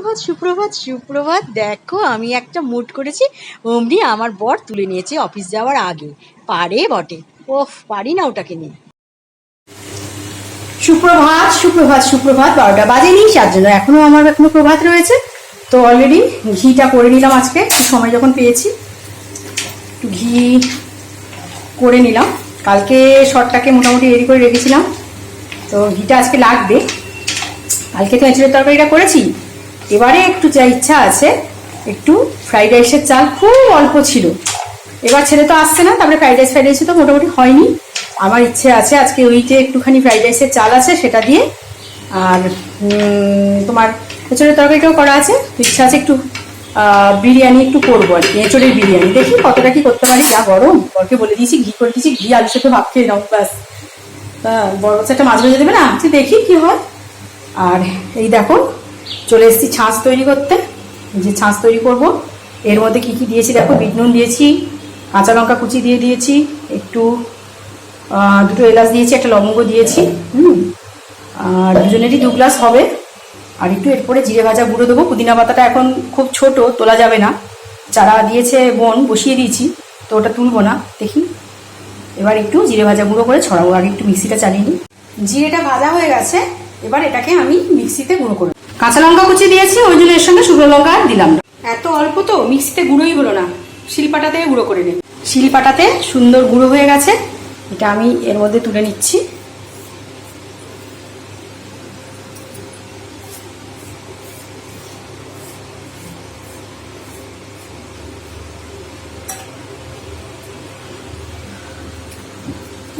সুপ্রভাত সুপ্রভাত সুপ্রভাত। দেখো, আমি একটা মুড করেছি, অমনি আমার বর তুলে নিয়েছে অফিস যাওয়ার আগে। পারে বটে। ওফ, পারি না ওটাকে নিয়ে। সুপ্রভাত সুপ্রভাত সুপ্রভাত, বারোটা বাজেনি, যার জন্য এখনও আমার এখনও প্রভাত রয়েছে। তো অলরেডি ঘিটা করে নিলাম আজকে, সময় যখন পেয়েছি। একটু ঘি করে নিলাম। কালকে শর্টটাকে মোটামুটি রেডি করে রেখেছিলাম। তো ঘিটা আজকে লাগবে। কালকে তো এঁচড়ের তরকারিটা করেছি। এবারে একটু যা ইচ্ছা আছে, একটু ফ্রাইড রাইসের চাল খুব অল্প ছিল। এবার ছেলে তো আসছে না, তারপরে ফ্রাইড রাইস ফ্রাইড রাইসে তো মোটামুটি হয়নি। আমার ইচ্ছে আছে আজকে ওই যে একটুখানি ফ্রাইড রাইসের চাল আছে, সেটা দিয়ে। আর তোমার এঁচড়ের তরকারিটাও করা আছে ইচ্ছা আছে একটু বিরিয়ানি একটু করব আর কি, এঁচড়ের বিরিয়ানি। দেখি কতটা কি করতে পারি, যা গরম। বরকে বলে দিয়েছি, ঘি করে দিয়েছি, ঘি, আলু সাথে ভাব খেয়ে নাও, ব্যাস। বড় একটা মাছ ভেজে দেবে না? দেখি কি হয়। আর এই দেখো চলে এসেছি ছাঁচ তৈরি করতে। যে ছাঁচ তৈরি করব। এর মধ্যে কি কি দিয়েছি দেখো? বিট নুন দিয়েছি, কাঁচা লঙ্কা কুচি দিয়ে দিয়েছি, একটু দুটো এলাচ দিয়েছি, একটা লবঙ্গ দিয়েছি, হুম? আর দুজনেরই দু গ্লাস হবে। আর একটু এরপরে জিরে ভাজা গুঁড়ো দেবো। পুদিনা পাতাটা এখন খুব ছোট, তোলা যাবে না। চারা দিয়েছে বোন, বসিয়ে দিয়েছি, তো ওটা তুলবো না, দেখি। এবার একটু জিরে ভাজা গুঁড়ো করে ছড়াবো, আগে একটু মিক্সিটা চালিয়ে নিই। জিরেটা ভাজা হয়ে গেছে, এবার এটাকে আমি মিক্সিতে গুঁড়ো করব কাঁচা লঙ্কা কুচি দিয়েছি, ওই জন্য এর সঙ্গে শুকনো লঙ্কা দিলাম। এত অল্প তো, মিক্সিতে গুঁড়োই হলো না। শিলপাটাতে গুঁড়ো করে নিই শিলপাটাতে সুন্দর গুঁড়ো হয়ে গেছে। এটা আমি এর মধ্যে তুলে নিচ্ছি।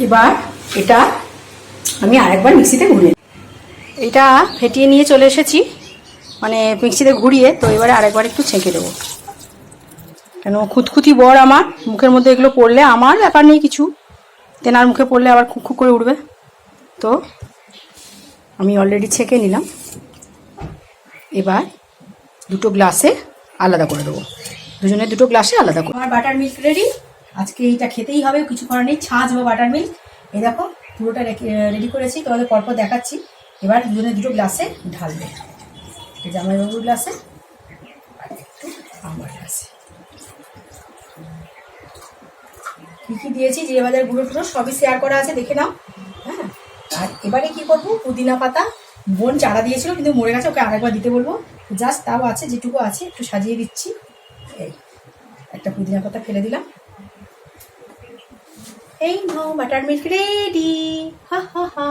এবার এটা আমি আরেকবার মিক্সিতে ঘুরিয়ে এটা ফেটিয়ে নিয়ে চলে এসেছি। মানে মিক্সিতে ঘুরিয়ে, তো এবারে আরেকবার একটু ছেঁকে দেবো। কেন, খুঁতখুতি বর আমার। মুখের মধ্যে এগুলো পড়লে আমার ব্যাপার নেই কিছু। তেনার মুখে পড়লে আবার খুক খুক করে উঠবে। তো আমি অলরেডি ছেঁকে নিলাম। এবার দুটো গ্লাসে আলাদা করে দেবো। দুজনের দুটো গ্লাসে আলাদা করে আমার বাটার মিল্ক রেডি আজকে এইটা খেতেই হবে কিছু করার নেই ছাঁচ বা বাটার মিল্ক এই দেখো, পুরোটা রেডি করেছি, তোমাদের পরপর দেখাচ্ছি। এবার দুজনের দুটো গ্লাসে ঢালবে। জামাইবাবুর গ্লাসে, আর একটু আমার গ্লাসে। কি কি দিয়েছি জিরে বাজার গুঁড়ো টুড়ো সবই শেয়ার করা আছে, দেখে নাও। হ্যাঁ আর এবারে কি করব, পুদিনা পাতা, বোন চারা দিয়েছিল, কিন্তু মরে গেছে, ওকে আরেকবার দিতে বলব। জাস্ট তাও আছে, যেটুকু আছে, একটু সাজিয়ে দিচ্ছি। এই, একটা পুদিনা পাতা ফেলে দিলাম। এই নাও বাটার মিল্ক রেডি হা হা হা।